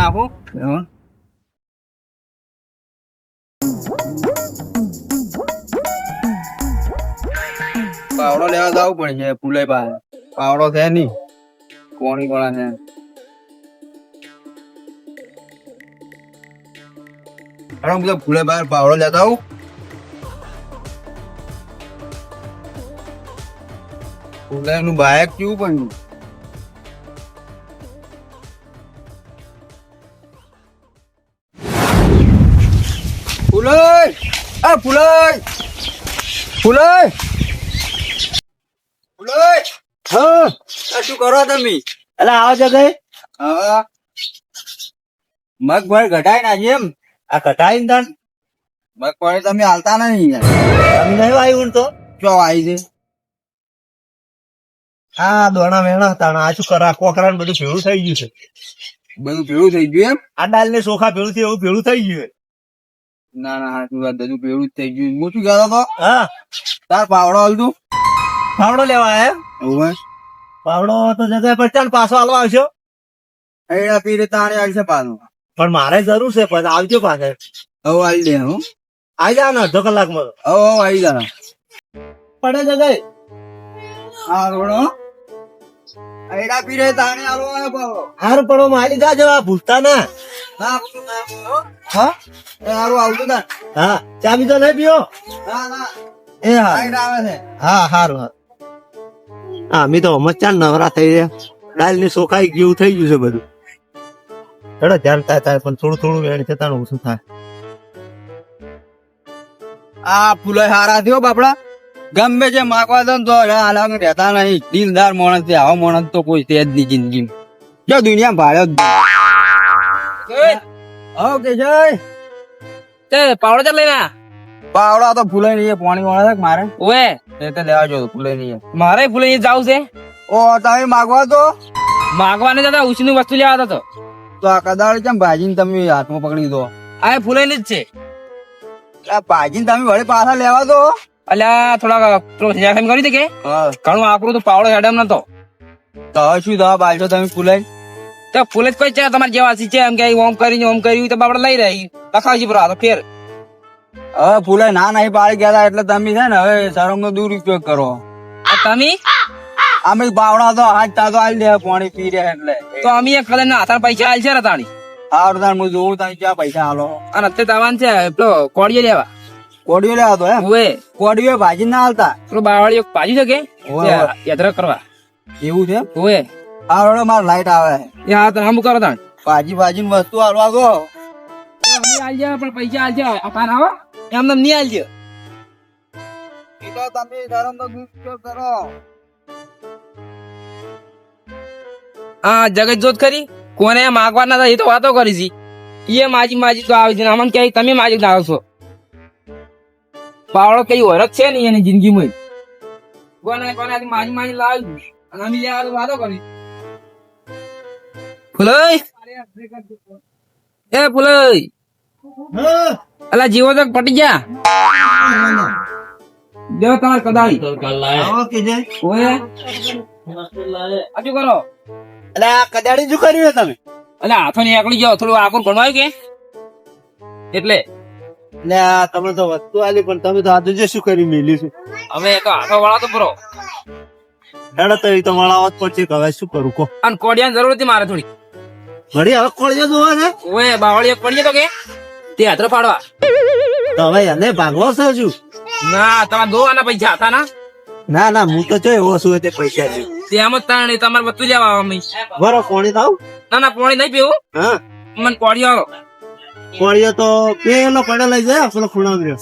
નાખું? પાવડો લેવા જવું પડશે ફૂલે પાસે પાવડો છે નહીં. કોણી કોણા છે અરે, હું ફૂલે બહાર પાવડો લેતા આવું. ફૂલે નું બાયક કેવું પણ ફૂલોય આ ફૂલોય ફૂલોય ફૂલોય હા! શું કરો તમે? એટલે આવો જગ્યાએ હા. મગફળી ઘટાઈ નાખી એમ. આ કટાઈ તાણ? મગફળી તમે હાલતા નહીં તમે નહીં આવ્યું તો? ચો આવી છે. હા દોણા વેણા તાણ આ શું કરા કોકરા બધું ભેળું થઈ ગયું છે. બધું ભેળું થઈ ગયું એમ? આ ડાલ ને ચોખા ભેળું થયું એવું ભેળું થઈ ગયું ના ના હાચી વાત બધું જ થઈ ગયું. હું શું કહેતો હતો? હા. તાર પાવડો હાલતું પાવડો લેવા હે હવે પાવડો તો જગ્યા પર ચાલ પાછો હાલવા આવશો એડા પીરે તાણે આવશે પાછો. પણ મારે જરૂર છે પણ આવજો પાછળ હવે આવી દે હું. આવી જા ને અડધો કલાકમાં. તો. હવે આવી જા. પડે જગ્યાએ. હા રોડો. એડા પીરે તાણે હાલવા આવ્યો પાવડો હાર પડો મારી જા જવા ભૂલતા ના. હા? એ હારું આવતું તા હા ચા બીજો નહીં પીઓ. ના ના એ હા. આવે છે. હા હારું હા. હા અમે તો હમણાં ચાલ નવરા થઈ રહ્યા. દાલની સોખાઈ ગયું થઈ ગયું છે બધું. હેડો ધ્યાન થાય થાય પણ થોડું થોડું વેણ છે ઓછું થાય? આ ફૂલો હારા થયો બાપડા. ગમે છે માગવા દો તો હાલામાં રહેતા નહીં. દિલદાર માણસ છે આવો માણસ તો કોઈ છે જ નહીં જિંદગીમાં. જો દુનિયા ભાડ્યો હો કે જય. તે પાવડો ચાલ લઈને પાવડા તો ફૂલે નહીં પાણી વાળા છે મારે? ઓએ એ તો લેવા જો ફૂલે નહીં. મારે ફૂલે જાવ છે? ઓ તમે માગવા તો? માગવાને દાદા ઉછીનું વસ્તુ લેવા તો. તો આ કદાળ કેમ ભાજીને તમે હાથમાં પકડી દો આ ફૂલે જ છે. આ ભાજીને તમે વળી પાછા લેવા દો? અલ્યા થોડા પ્રોસેસ કરી દે કે? હા. ઘણું આકરું તો પાવડો હેડમ નતો. તો શું દવા બાલશો તમે ફૂલે તો ફૂલે જ કોઈ છે તમારે જેવા છે એમ કે ઓમ કરીને ઓમ કર્યું તો બાપડે લઈ રહી. લખાવજી આ તો ફેર. હવે ફૂલે ના નહીં પાડી ગયા એટલે તમે છે ને હવે શરમ નો દુરુપયોગ કરો. તમે? અમે બાવડા તો હાથ તા તો આલી દે પાણી પી રહ્યા એટલે. તો અમે એક કલર ના હાથા પૈસા આલ છે રતાણી? હા તાર હું જોઉં તમે ક્યાં પૈસા હાલો અને અત્યારે તાવાન છે પેલો કોડિયો લેવા. કોડિયો લેવા તો એમ? ઓવે. કોડિયો ભાજી ના હાલતા પેલો બાવળીઓ ભાજી શકે. યાત્રા કરવા. એવું છે ઓવે. હારો માર લાઈટ આવે. એ હા તો હમ કરો તાણ. ભાજી ભાજી ની વસ્તુ હાલવા ગો. અમે આલજે પણ પૈસા આલજે આ પાન આવો. એમને નહીં આલજે એ તો તમે શરમ નો દુરુપયોગ કરો. હા જગત જોત ખરી. કોને માગવા ના થાય એ તો વાતો કરી છી. એ માજી માજી તો આવી છે. અમને ક્યાંય તમે માજી ના આવશો. પાવડો કઈ ઓરખ છે નહીં એની જિંદગીમાં? કોને કોને માજી માજી લાવી અને અમે વાતો કરી. ફુલઈ એ ફુલઈ અલા જીવો તો પટી ગયા. દેવ તમારે કદાળી. ઓએ હજુ કરો. એટલે આ કદાળી શું કર્યું તમે? અલે હાથો ની આકડી જાઓ થોડું આકુર ગણવાય કે? એટલે. એટલે આ તમે તો વસ્તુ આલી પણ તમે તો આજે શું કરી મેલ્યું છે? હવે તો હાથો વાળા તો ભરો હેડો તો એ તો મળાવત હવે શું કરું કો અને કોડિયાની જરૂર હતી મારે થોડી. ઘડી હવે કોળિયો જોવા છે? ઓએ બાવળી કોળિયો તો કે? તે હાથરો પાડવા તો હવે એને ભાગવો છે હજુ? ના તમારે દોવાના પૈસા હતા ના? ના ના હું તો જો એવો છું તે પૈસા જો તે આમ જ તાણે તમારે બધું લેવા અમે બરો કોણી થાવ? ના ના કોણી નહીં પીવું. હા. મને કોળિયો કોળિયો તો પેલો પડે લઈ જાય પેલો ખૂણા રહ્યો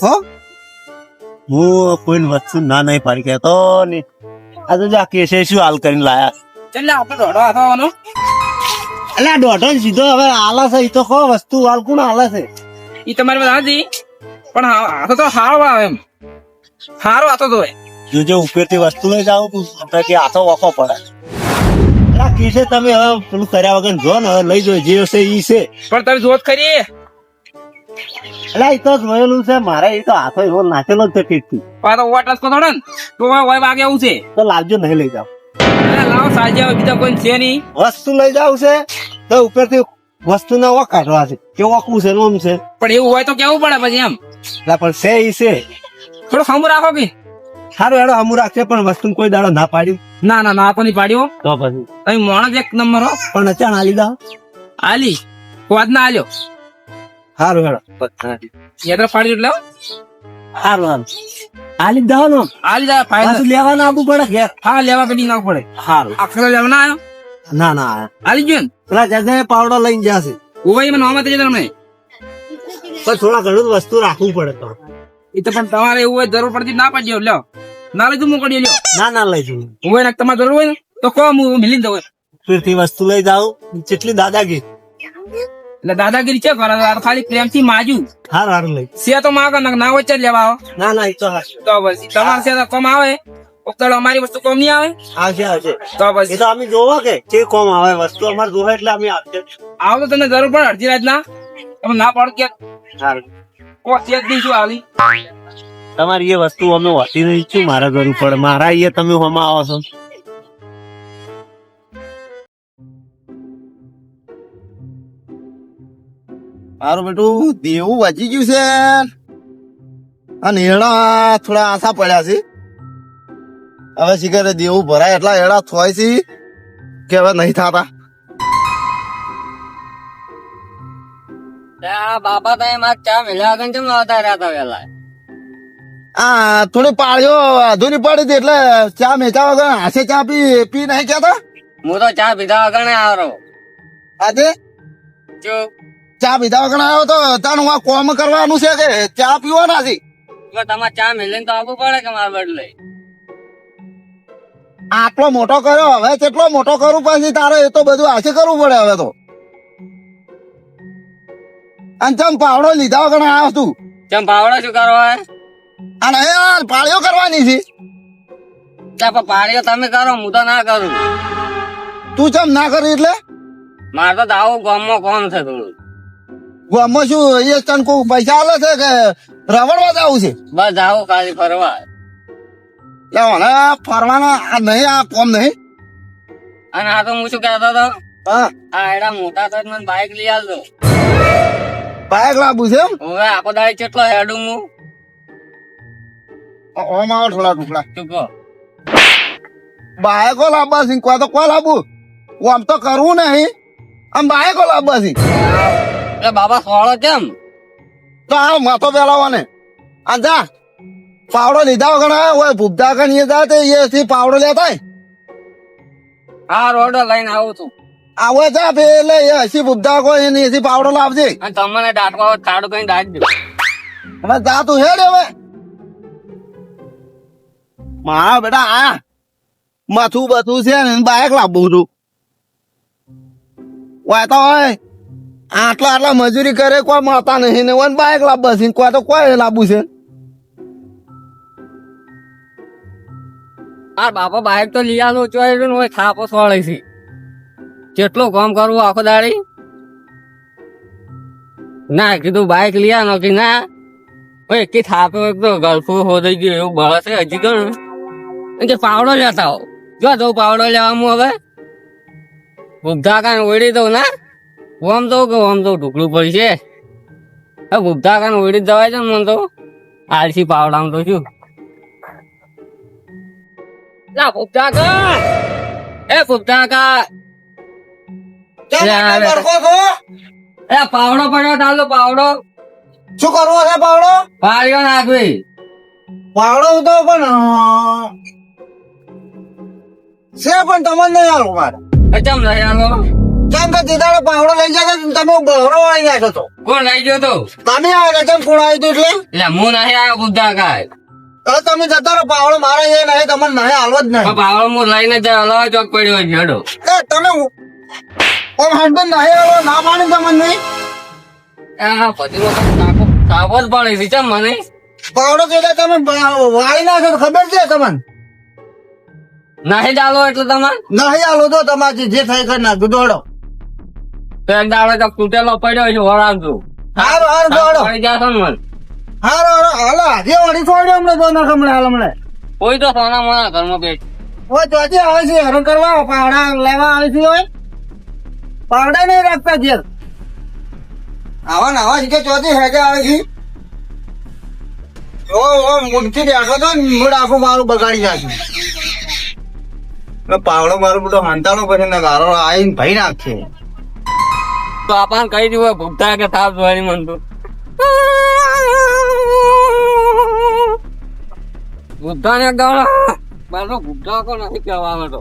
હો? હું કોઈ વસ્તુ ના નહીં પાડી કહેતો ને આ તો જા કેસે શું હાલ કરીને લાયા. ચાલ આપણે દોડવા આવવાનો. એટલે આ દોઢો સીધો હવે આલા છે ઈ તો કહો વસ્તુ હાલ કોણ હાલે છે? એ તમારી બધા હતી પણ આ તો હારો આવે એમ. હારો આતો તો જો જો ઉપરથી વસ્તુ લઈ જાવ તું તો કે હાથો વખો પડે. અલા આ છે તમે હવે પેલું કર્યા વગર જો ને હવે લઈ જો જે હશે ઈ છે. પણ તમે જોત ખરી. એટલે ઈ તો જોયેલું છે મારે એ તો હાથો એવો નાચેલો જ છે ઠીકથી. પાછો ઓટસ કો થોડો ને. તો વાગે આવું છે. તો લાવજો નહીં લઈ જાવ લાવો સાજે હવે બીજા કોઈ છે નહીં. વસ્તુ લઈ જાવ છે. તો ઉપરથી વસ્તુ ના ઓક કાઢવા છે. કે ઓકવું છે નોમ છે? પણ એવું હોય તો કેવું પડે પછી એમ? પણ છે ઈ છે. થોડો ખમું રાખો કે? સારું હેડો અમુ રાખશે પણ વસ્તુ કોઈ દાડો ના પાડ્યું. ના ના ના તો નહીં પાડ્યો? તો પછી. તમે મોણસ એક નંબર હો. પણ અચાણ આલી દા. આલી. વાત ના આલ્યો. સારું હેડો. યાદ પાડી એટલે સારું હારું. આલી દા નો આલી જાય ફાયદા પાછું લેવા ના આવવું પડે ઘેર હા લેવા પેલી ના પડે. સારું આખરે લેવા ના આવ્યો? ના ના આલી ગયો ને? પેલા જગ્યાએ પાવડો લઈને જશે. ઉભાઈ મને નોમાં થઈ તમને. પણ થોડા ઘણું વસ્તુ રાખવું પડે તો. એ તો પણ તમારે એવું હોય જરૂર પડતી ના પાડજો લ્યો. ના લઈ તું મોકલી લ્યો ના ના લઈ જવું. ઉભાઈ ને તમારે જરૂર હોય ને તો કોમ હું મિલી દઉં ફીરથી વસ્તુ લઈ જાઉં. જેટલી દાદાગીરી એટલે દાદાગીરી છે કરે ખાલી પ્રેમથી માજુ. હારું હારું લઈ. સે તો માગો ને ના વચ્ચે લેવા આવો. ના ના તો તો તમારે સે કોમ આવે? અમારી વસ્તુ કોમ નહીં આવે? આવશે આવશે તો એ તો અમે જોવા કે કે કોમ આવે? વસ્તુ અમારે જોવા એટલે અમે આવો તો તમને જરૂર પડે અડધી રાત ના તમે ના પાડો કે સારું કોઈ ચેક દઈશું આવી તમારી એ વસ્તુ અમે હોતી નહીં. છું મારા જરૂર પડે? મારા એ તમે હોમાં આવો છો? મારું બેટું દેવું વધી ગયું છે. અને એડા થોડા આશા પડ્યા છે. હવે શીખે દેવું ભરાય એટલા એડા થોય છે કે હવે નહીં થતા. બાપા તો એમાં ચા મેળ્યા આગળ ચમ આવતા રહ્યા વેલા? આ થોડી પાળ્યો અધૂરી પડી હતી એટલે ચા મેચા વગર હાથે ચા પી પી નહીં કેતા હું તો ચા પીધા આગળ આવ્યો આજે? જો ચા પીધા વગર આવ્યો તો તાનું આ કોમ કરવાનું છે કે ચા પીવાના છે તમારે ચા મેળીને તો આવવું પડે કે મારા બદલે? આટલો મોટો કર્યો હવે કેટલો મોટો કરું પછી તારે એ તો બધું હાસે કરવું પડે હવે તો. અને ચમ પાવડો લીધા વગર આવ્યો તું? ચમ પાવડો શું કરો હે અને એ યાર પાળીઓ કરવાની છે? પાળીઓ તમે કરો હું તો ના કરું. તું ચમ ના કરી એટલે? મારે તો દાવો ગામમાં કોમ છે થોડું. ગામમાં શું એ તને કોઈ પૈસા આલે છે કે રવડવા જવું છે? બસ જાઓ ખાલી ફરવા. લે મને ફરવાના આ નહીં આ કોમ નહીં. અને આ તો હું શું કહેતો હતો? હા. આ એડા મોટા તો મને બાઈક લઈ આવજો બાઈક લાવું છે હવે આખો દાડી કેટલો હેડું હું? ઓમ આવો થોડા ટુકડા શું કહો? બાઈકો લાવવા છે કોઈ તો કોઈ લાવું આમ તો કરવું નહીં. આમ બાઈકો લાવવા છે. એટલે બાબા સોળો કેમ? તો આ માથો પહેલાવાને આ જા. પાવડો લીધા વગર હોય ભૂપતા કણ એ જા તે થી પાવડો લેતા હા રોડ લઈને આવું છું. આવો જા પેલે એ હસી ભૂપતા કોઈ એની એથી પાવડો લાવજે. અને તમને દાટવા હોય કઈ દાટ દે. હવે જા તું હેડ હવે. મારા બેટા આ માથું બથું છે ને બાઈક લાવવું છું. હોય તો હોય આટલા આટલા મજૂરી કરે, કોઈ મળતા નહીં ને હોય બાઈક લાવવા છે કોઈ તો કોઈ લાવવું છે. આ બાપા બાઈક તો આલો, ચોય હોય, થાપો સોળે છે. કેટલું કામ કરવું આખો દાડી. ના, કીધું બાઈક લઈ આનો કે ના. ઓય કે થાપો તો ગળફું હો થઈ ગયું, એવું બળે છે હજી ગણ કે પાવડો લેતા હો જો જો પાવડો લેવાનું હવે. બુદ્ધા કાન ઓળી દઉં ના. ઓમ તો કે ઓમ તો ઢુકડું છે. હવે બુદ્ધા કાન ઓળી દવાય છે ને મને તો. આલસી પાવડામાં તો શું? લા બુદ્ધા કા એ બુદ્ધા કા કેમ લે, આટલા લે. બરકો છો? એ પાવડો પડ્યો ચાલો પાવડો. શું કરવો છે પાવડો? પાડ્યો નાખવી. પાવડો તો પણ છે પણ તમને નહીં આવું મારે. એ નહીં આલો કેમ કે દીદાડે પાવડો લઈ જાય તમે બહરો આવી આવ્યો તો કોણ ગયો તો? તમે આવ્યા કેમ કોણ આવ્યું તું એટલે? એટલે હું નહીં આવ્યો બુદ્ધા કા હવે તમે જતા રહો પાવડો મારે એ નહીં તમને નહીં હાલવો જ નહીં. પાવડો હું લઈને જાય અલાવા ચોક પડ્યો છે હેડો એ તમે ઓમ હસબન્ડ નહીં હાલો ના પાણી તમને આ વખત સાપો સાપો જ છે ચમ મને? પાવડો કીધા તમે વાળી નાખો ખબર છે તમને? નહીં ચાલો એટલે તમારે? નહીં હાલો તો તમારી જે થાય કરી નાખજો દોડો. તો એક દાડો તો તૂટેલો પડ્યો છે વળાવજો હારો હારો દોડો પડી જશો ને મને. હારો હારો હાલો આજે વળી છોડ્યો હમણાં દોનો હમણાં હાલ હમણાં કોઈ તો સોના મોના ઘરમાં બેઠ. ઓ ચોથી આવે છે હેરાન કરવા. પાવડા લેવા આવે છે ઓય. પાવડા નહીં રાખતા આવા ને આવા કે ચોથી હેગે આવે છે. ઓ ઓ બેઠો તો આખું મારું બગાડી નાખ્યું પાવડો મારું બધો હાંતાનો પછી ને ગારો આવીને ભાઈ નાખશે બાપાને કહી દીધું ભૂખતા કે થાપ જોવાની મન તો. ભૂખતા ને મારો ભૂખતા કો નથી કહેવાનો તો.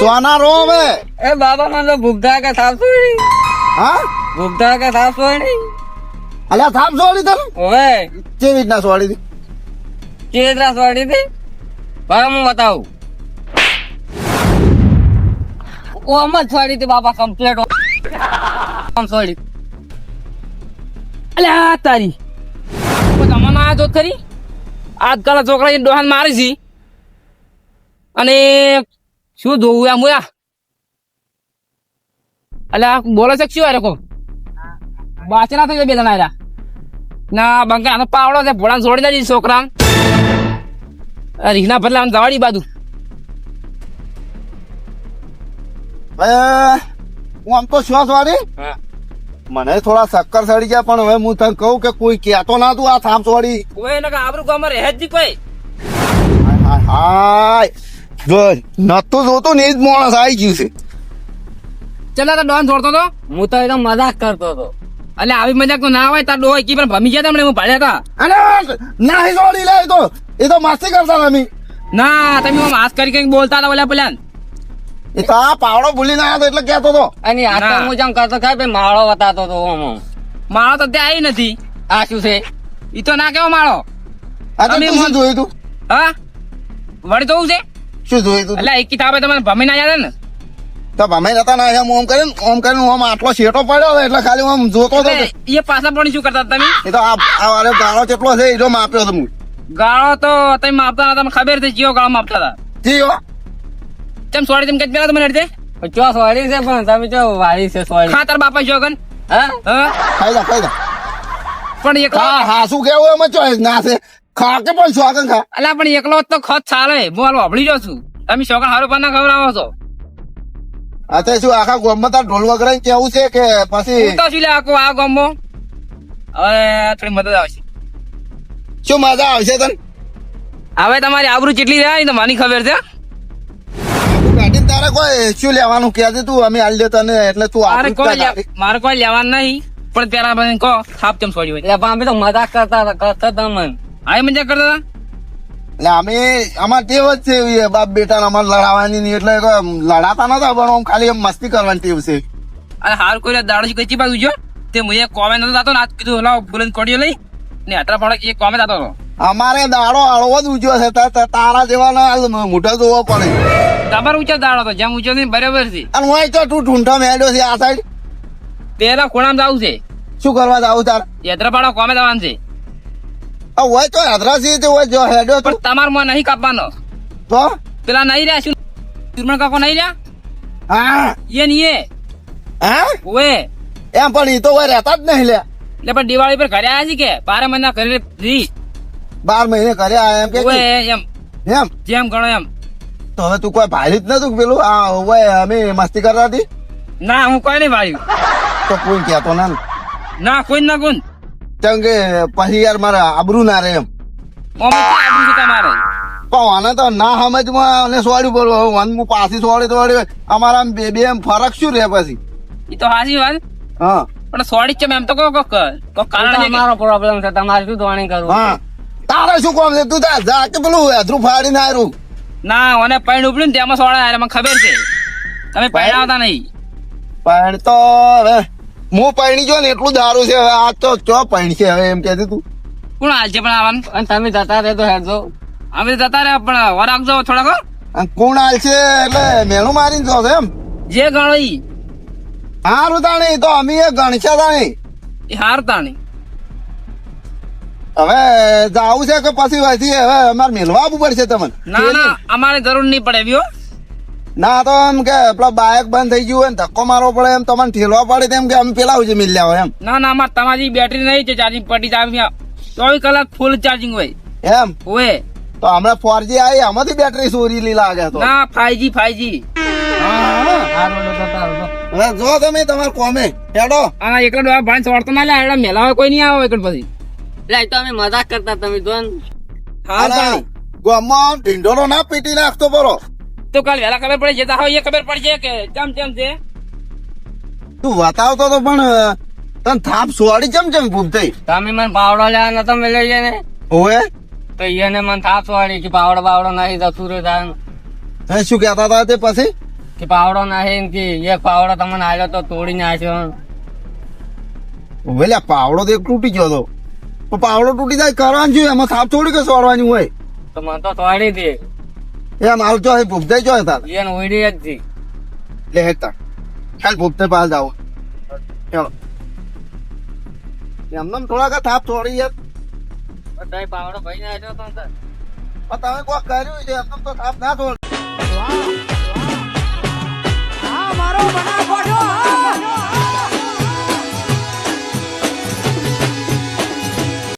સોના રો હવે. એ બાબા મને તો ભૂખતા કે થાપ જોઈ હા? ભૂખતા કે થાપ જોઈ અલ્યા થામ સોડી તને ઓવે. કેવી રીતના સોડી હતી રીતના સોડી હતી ભાઈ હું બતાવું. ઓમ જ સોડી હતી બાપા કમ્પ્લેટ ઓમ સોડી અલ્યા તારી. તમને આ જોત ખરી આજકાલ છોકરા ડોહાન મારી છે. અને શું જોવું આ મુયા અલ્યા બોલે છે શું અરે કો બાચના થઈ બે જણા આયા ના બંકા આનો પાવડો છે ભોળા છોડી દેજી છોકરા રીના બદલા આમ જવાડી બાજુ. હું આમ તો શ્વાસ સોડી મને થોડા ચક્કર સડી ગયા પણ હવે હું તને કહું કે કોઈ કહેતો ના તું આ થાપ સોડી કોઈ એને આબરું ગામમાં રહે જ નહીં કોઈ. હાય જો નતું જોતું ને એ જ માણસ આવી ગયું છે. ચલા તો ડોન છોડતો તો? હું તો એકદમ મજાક કરતો હતો. એટલે આવી મજાક તો ના હોય તાર ડોય કી પણ ભમી ગયા તમને હું ભાડ્યા હતા. અને ના સોડી લે એ તો. એ તો મસ્તી કરતા રમી ના તમે માસ કરી કઈ બોલતા હતા ઓલા પેલા એ તો આ પાવડો ભૂલી ના આવ્યો તો એટલે કહેતો હતો અને આ તો. હું જેમ કરતો ખાય ભાઈ માળો વતાતો ઓમ. માળો તો ત્યાં આવી નથી. આ શું છે? ઈ તો ના કેવો માળો. આ તો તમે શું જોયું તું? હા? વળી તો છે? શું જોયું તું એટલે એક કિતાબે તમને ભમી ના જાય ને? તો અમે નતા ના હું ઓમ કરીને ઓમ કરીને આટલો શેટો પડ્યો એટલે ખાલી આમ જોતો હતો એ પાછા પણ શું કરતા હતા તમે? એ તો આ આ ગાળો કેટલો છે એ જો માપ્યો હતો હું ગાળો તો તમે માપતા હતા ખબર છે કયો ગાળો માપતા હતા? જી હો તેમ સોડી તેમ કે પેલા તમને અડધે? ચો સોડી છે પણ તમે ચો વાળી છે સોડી ખા તાર બાપા જો હા? હા? ખાઈ ખાઈ પણ એકલો હા હા શું કેવું એમાં ચોઈસ ના છે. ખા કે પણ શું ખા? અલા પણ એકલો જ તો ખત ચાલે. હું હાલ વાપરી જાઉં છું. તમે છોકરા હારું પણ ના ખવડાવો છો. તો શું આખા ગોમમાં તાર ઢોલ વગર કેવું છે કે પછી હું તો શું લે આખો આ ગામમાં? હવે થોડી મદદ આવશે. શું મજા આવશે તને? હવે તમારી આબરૂ કેટલી રહ્યા તો માની ખબર છે તું કાઢીને તારે કોઈ શું લેવાનું કે તું અમે આલી દેતા ને એટલે તું મારે કોઈ મારે કોઈ લેવાનું નહીં પણ પેલા મને કહો થાપ કેમ છોડી હોય. પણ અમે તો મજાક કરતા હતા કરતા હતા મન. હા મજાક મજા કરતા હતા? એટલે અમે અમાર ટેવ જ છે એવી બાપ બેટા અમારે લડાવાની નહીં એટલે લડાતા નતા પણ આમ ખાલી એમ મસ્તી કરવાની ટેવ છે. અને હાર કોઈ દાડો કઈ બાજુ જો. તે મુએ કોમે નતો દાતો ને આજ કીધું લાવ ફૂલન કોડિયો લઈ. ને અટરા પડે એ કોમે જાતો હતો. અમારે દાડો આળવો જ ઉજ્યો છે તારા જેવા ના મોટા જોવો પડે. તમારે ઊંચો દાડો તો જેમ ઊંચો નહીં બરાબર છે. અને હું તો તું ઢૂંઢો મેળ્યો છે આ સાઈડ પેલા ખૂણામાં જાવ છે. શું કરવા જાવ તાર? યાત્રાપાડો કોમે જવાનું છે. હોય તો હદરાસી તે હોય જો હેડો પણ તમારે માં નહીં કાપવાનો. તો? પેલા નહીં રહ્યા શું? ચૂરમણ કાકો નહીં રહ્યા? હા. એ નહીં એ. હા? ઓએ. એમ પણ ઈ તો હોય રહેતા જ નહીં લે. એટલે પણ દિવાળી પર ઘરે આવ્યા છે કે? બારે મહિના ઘરે ફ્રી બાર મહિને ઘરે આયા એમ કે ઓએ એમ. એમ? જેમ ગણો એમ. તો હવે તું કોઈ ભાઈ જ નતું પેલું? આ ઓય અમે મસ્તી કરતા હતી? ના હું કોઈ નહીં ભાડ્યું તો કોઈ કહેતો ના ને. ના કોઈ ના કોઈ કેમ કે પછી યાર મારે આબરૂ ના રહે એમ. પણ આને તો ના સમજમાં અને સોડ્યું બોલું. વન પાછી સોડી તોડી અમારા બે બે એમ ફરક શું રહે પછી? એ તો હાસી વાત. હા. પણ સોડી છે એમ તો કહો કોક. કારણ અમારો પ્રોબ્લેમ છે તમારે શું ધોણી કરવું? હા. તારે શું કોમ છે? તું જા જા કે પેલું અધરું ફાડીને આવ્યું ના મને પૈણ ઉપડ્યું ને તેમાં સોડા આયા, મને ખબર છે. તમે પૈણાવતા નહીં. પણ તો હવે હું પૈણી જો ને એટલું દારૂ છે હવે આ તો ચો પૈણ છે હવે એમ કહેતી તું. કોણ હાલ છે પણ આવવાનું? અને તમે જતા રહેતો હેડજો. અમે જતા રહ્યા પણ વર રાખજો થોડાક કોણ હાલ છે એટલે મેલું મારીને જો છે એમ? જે ગણો ઈ. હારું તાણી તો અમે એ ગણશે તાણી. એ હાર તાણી. હવે જાવું છે કે પછી હવે અમારે મેલવા આવવું પડશે તમને. ના ના અમારે જરૂર નહીં પડે એવી ના તો એમ કે પેલા બાયક બંધ થઈ ગયું હોય ને ધક્કો મારવો પડે એમ તમને ઠેલવા પડે તેમ કે અમે પેલા ઉજે મિલ્યા હોય એમ. ના ના મારે તમારી બેટરી નહીં છે ચાર્જિંગ પડી જાય ચોવીસ કલાક ફૂલ ચાર્જિંગ હોય. એમ? હોય તો હમણાં ફોરજી આવી આમાંથી બેટરી ચોરી લાગે તો. ના ફાઈવજી ફાઈવજી હવે જો તમે તમારે કોમે હેડો. આ એકલો ડોહા ભાઈ સોડતો ના લે એડા મેલાવા કોઈ નહીં આવે એકડ પછી. લે તો અમે મજાક કરતા તમે જો હા તાણી. ઢીંઢોરો ના પીટી નાખતો બરો તો કાલ વહેલા ખબર પડી જતા હોય એ ખબર પડશે કે ચમ ચમ છે. તું બતાવતો તો પણ તન થાપ સોડી ચમ ચમ ભૂમતી તમે મને પાવડો લેવા નતો મેળવી જાય ને. ઓએ તો એને મને થાપ વાળી કે પાવડો બાવડો નાખી તો સુરે થાય હે શું કહેતા હતા તે પછી? કે પાવડો નાખી કે એક પાવડો તમને આવ્યો તો તોડી નાખ્યો. ઓવે લ્યા પાવડો તો એક તૂટી ગયો તો. પાવડો તૂટી જાય કરવાનું જોઈએ એમાં થાપ થોડી કે સોડવાની હોય? તો મને તો તોડી દે. એમ હાલ જો ભૂપતે જો હતા એન ઓઈડી જ થી લે હેતા ચાલ પાલ જાવ ચાલો એમને થોડા થાપ છોડી યાર બધાય ભાઈ ને આવ્યો તો પણ તમે કોઈ કર્યું છે થાપ ના છોડ વાહ વાહ. મારો